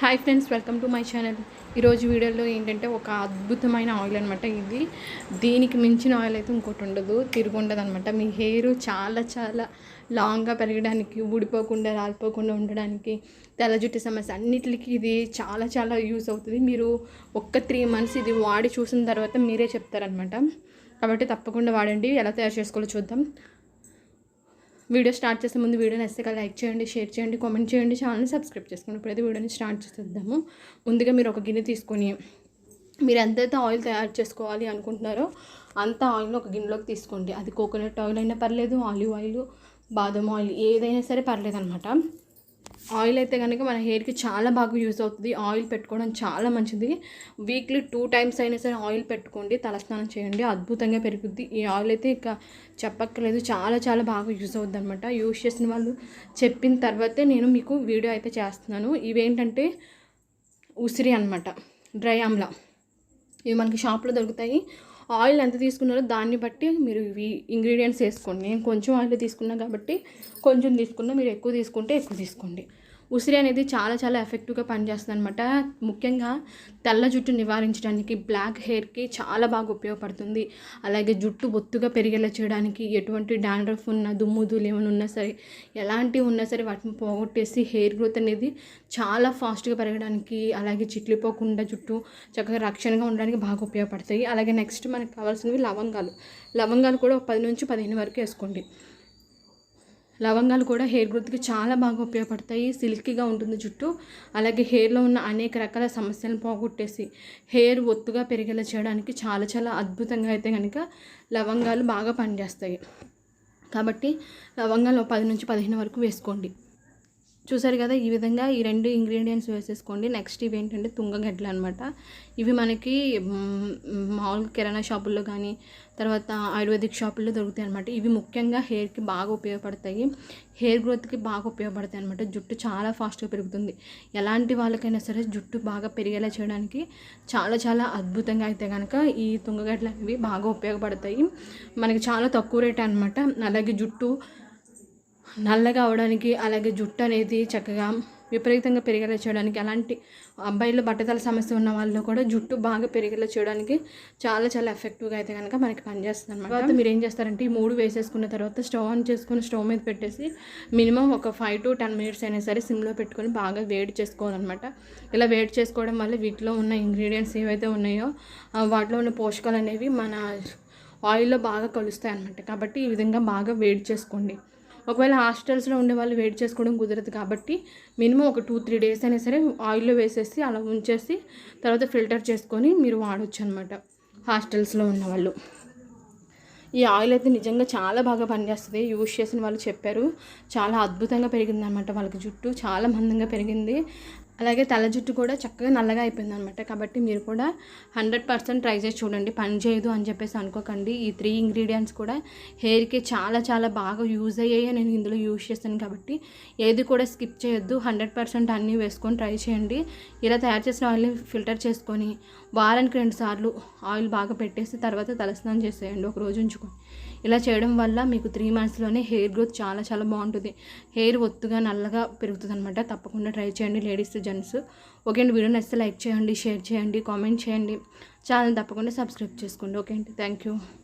Hi friends welcome to my channel ఈరోజు వీడియోలో ఏంటంటే ఒక అద్భుతమైన ఆయిల్ అనమాట ఇది. దీనికి మించిన ఆయిల్ అయితే ఇంకోటి ఉండదు తిరుగుండదు అనమాట మీ హెయిర్ చాలా చాలా లాంగ్గా పెరగడానికి ఊడిపోకుండా రాలిపోకుండా ఉండడానికి తెల్ల జుట్టు సమస్య అన్నిటికీ ఇది చాలా చాలా యూస్ అవుతుంది. మీరు ఒక్క త్రీ మంత్స్ ఇది వాడి చూసిన తర్వాత మీరే చెప్తారనమాట కాబట్టి తప్పకుండా వాడండి. ఎలా తయారు చేసుకోవాలో చూద్దాం. వీడియో స్టార్ట్ చేసే ముందు వీడియో నచ్చితే లైక్ చేయండి షేర్ చేయండి కామెంట్ చేయండి. ఛానల్ని సబ్స్క్రైబ్ చేసుకోండి ఇప్పుడైతే వీడియోని స్టార్ట్ చేసేద్దాము. ముందుగా మీరు ఒక గిన్నె తీసుకొని మీరు ఎంతైతే ఆయిల్ తయారు చేసుకోవాలి అనుకుంటున్నారో అంత ఆయిల్ని ఒక గిన్నెలోకి తీసుకోండి. అది కోకోనట్ ఆయిల్ అయినా పర్లేదు ఆలివ్ ఆయిల్ బాదం ఆయిల్ ఏదైనా సరే పర్లేదు అనమాట ఆయిల్ అయితే కనుక మన హెయిర్కి చాలా బాగా యూజ్ అవుతుంది. ఆయిల్ పెట్టుకోవడం చాలా మంచిది. వీక్లీ టూ టైమ్స్ అయినా సరే ఆయిల్ పెట్టుకోండి తలస్నానం చేయండి అద్భుతంగా పెరుగుద్ది. ఈ ఆయిల్ అయితే ఇక చెప్పక్కర్లేదు చాలా చాలా బాగా యూజ్ అవుద్ది అనమాట యూజ్ చేసిన వాళ్ళు చెప్పిన తర్వాతే నేను మీకు వీడియో అయితే చేస్తున్నాను. ఇవేంటంటే ఉసిరి అనమాట డ్రై ఆమ్లా. ఇవి మనకి షాప్లో దొరుకుతాయి. ఆయిల్ ఎంత తీసుకున్నారో దాన్ని బట్టి మీరు ఇవి ఇంగ్రీడియంట్స్ వేసుకోండి. నేను కొంచెం ఆయిల్ తీసుకున్నా కాబట్టి కొంచెం తీసుకున్నా మీరు ఎక్కువ తీసుకుంటే ఎక్కువ తీసుకోండి. ఉసిరి అనేది చాలా చాలా ఎఫెక్టివ్గా పనిచేస్తుంది అనమాట ముఖ్యంగా తెల్ల జుట్టు నివారించడానికి బ్లాక్ హెయిర్కి చాలా బాగా ఉపయోగపడుతుంది. అలాగే జుట్టు బొత్తుగా పెరిగేలా చేయడానికి ఎటువంటి డాండ్రఫ్ ఉన్న దుమ్ము ధూళి ఏమైనా ఉన్నా సరే ఎలాంటివి ఉన్నా సరే వాటిని పోగొట్టేసి హెయిర్ గ్రోత్ అనేది చాలా ఫాస్ట్గా పెరగడానికి అలాగే చిట్లిపోకుండా జుట్టు చక్కగా రక్షణగా ఉండడానికి బాగా ఉపయోగపడతాయి. అలాగే నెక్స్ట్ మనకు కావాల్సినవి లవంగాలు. లవంగాలు కూడా ఒక పది నుంచి పదిహేను వరకు వేసుకోండి. లవంగాలు కూడా హెయిర్ గ్రోత్కి చాలా బాగా ఉపయోగపడతాయి. సిల్కీగా ఉంటుంది జుట్టు. అలాగే హెయిర్లో ఉన్న అనేక రకాల సమస్యలను పోగొట్టేసి హెయిర్ ఒత్తుగా పెరిగేలా చేయడానికి చాలా చాలా అద్భుతంగా అయితే కనుక లవంగాలు బాగా పనిచేస్తాయి. కాబట్టి లవంగాలు పది నుంచి పదిహేను వరకు వేసుకోండి. చూసారు కదా ఈ విధంగా ఈ రెండు ఇంగ్రీడియంట్స్ వేసేసుకోండి. నెక్స్ట్ ఇవి ఏంటంటే తుంగగడ్డలు అనమాట ఇవి మనకి మామూలుగా కిరాణా షాపుల్లో కానీ తర్వాత ఆయుర్వేదిక్ షాపుల్లో దొరుకుతాయి అనమాట ఇవి ముఖ్యంగా హెయిర్కి బాగా ఉపయోగపడతాయి. హెయిర్ గ్రోత్కి బాగా ఉపయోగపడతాయి అనమాట జుట్టు చాలా ఫాస్ట్గా పెరుగుతుంది. ఎలాంటి వాళ్ళకైనా సరే జుట్టు బాగా పెరిగేలా చేయడానికి చాలా చాలా అద్భుతంగా అయితే కనుక ఈ తుంగగడ్డలు అనేవి బాగా ఉపయోగపడతాయి. మనకి చాలా తక్కువ రేట్ అనమాట అలాగే జుట్టు నల్లగా అవడానికి అలాగే జుట్టు అనేది చక్కగా విపరీతంగా పెరిగేలా చేయడానికి అలాంటి అబ్బాయిలు బట్టతల సమస్య ఉన్న వాళ్ళు కూడా జుట్టు బాగా పెరిగేలా చేయడానికి చాలా చాలా ఎఫెక్టివ్గా అయితే కనుక మనకి పనిచేస్తుంది అనమాట తర్వాత మీరు ఏం చేస్తారంటే ఈ మూడు వేసేసుకున్న తర్వాత స్టవ్ ఆన్ చేసుకుని స్టవ్ మీద పెట్టేసి మినిమం ఒక ఫైవ్ టు టెన్ మినిట్స్ అయినా సరే సిమ్లో పెట్టుకొని బాగా వేడి చేసుకోవాలన్నమాట. ఇలా వేడి చేసుకోవడం వల్ల వీటిలో ఉన్న ఇంగ్రీడియంట్స్ ఏవైతే ఉన్నాయో వాటిలో ఉన్న పోషకాలు అనేవి మన ఆయిల్లో బాగా కలుస్తాయి అనమాట కాబట్టి ఈ విధంగా బాగా వేడి చేసుకోండి. ఒకవేళ హాస్టల్స్లో ఉండే వాళ్ళు వెయిట్ చేసుకోవడం కుదరదు కాబట్టి మినిమం ఒక టూ త్రీ డేస్ అయినా సరే ఆయిల్లో వేసేసి అలా ఉంచేసి తర్వాత ఫిల్టర్ చేసుకొని మీరు వాడచ్చు అనమాట హాస్టల్స్లో ఉన్న వాళ్ళు. ఈ ఆయిల్ అయితే నిజంగా చాలా బాగా పనిచేస్తుంది. యూజ్ చేసిన వాళ్ళు చెప్పారు. చాలా అద్భుతంగా పెరిగింది అనమాట వాళ్ళకి జుట్టు. చాలా మందంగా పెరిగింది. అలాగే తల జుట్టు కూడా చక్కగా నల్లగా అయిపోయింది అనమాట కాబట్టి మీరు కూడా హండ్రెడ్ పర్సెంట్ ట్రై చేసి చూడండి. పని చేయదు అని చెప్పేసి అనుకోకండి. ఈ త్రీ ఇంగ్రీడియంట్స్ కూడా హెయిర్కి చాలా చాలా బాగా యూజ్ అయ్యాయి నేను ఇందులో యూజ్ చేస్తాను కాబట్టి ఏది కూడా స్కిప్ చేయొద్దు. హండ్రెడ్ పర్సెంట్ అన్నీ వేసుకొని ట్రై చేయండి. ఇలా తయారు చేసిన ఆయిల్ని ఫిల్టర్ చేసుకొని వారానికి రెండు సార్లు ఆయిల్ బాగా పెట్టేసి తర్వాత తలస్నానం చేసేయండి. ఒక రోజు ఉంచుకొని. ఇలా చేయడం వల్ల మీకు త్రీ మంత్స్లోనే హెయిర్ గ్రోత్ చాలా చాలా బాగుంటుంది. హెయిర్ ఒత్తుగా నల్లగా పెరుగుతుంది అనమాట తప్పకుండా ట్రై చేయండి లేడీస్ జెంట్స్ ఓకే అండి వీడియో నచ్చితే లైక్ చేయండి షేర్ చేయండి కామెంట్ చేయండి. ఛానల్ తప్పకుండా సబ్స్క్రైబ్ చేసుకోండి. ఓకే అండి థ్యాంక్ యూ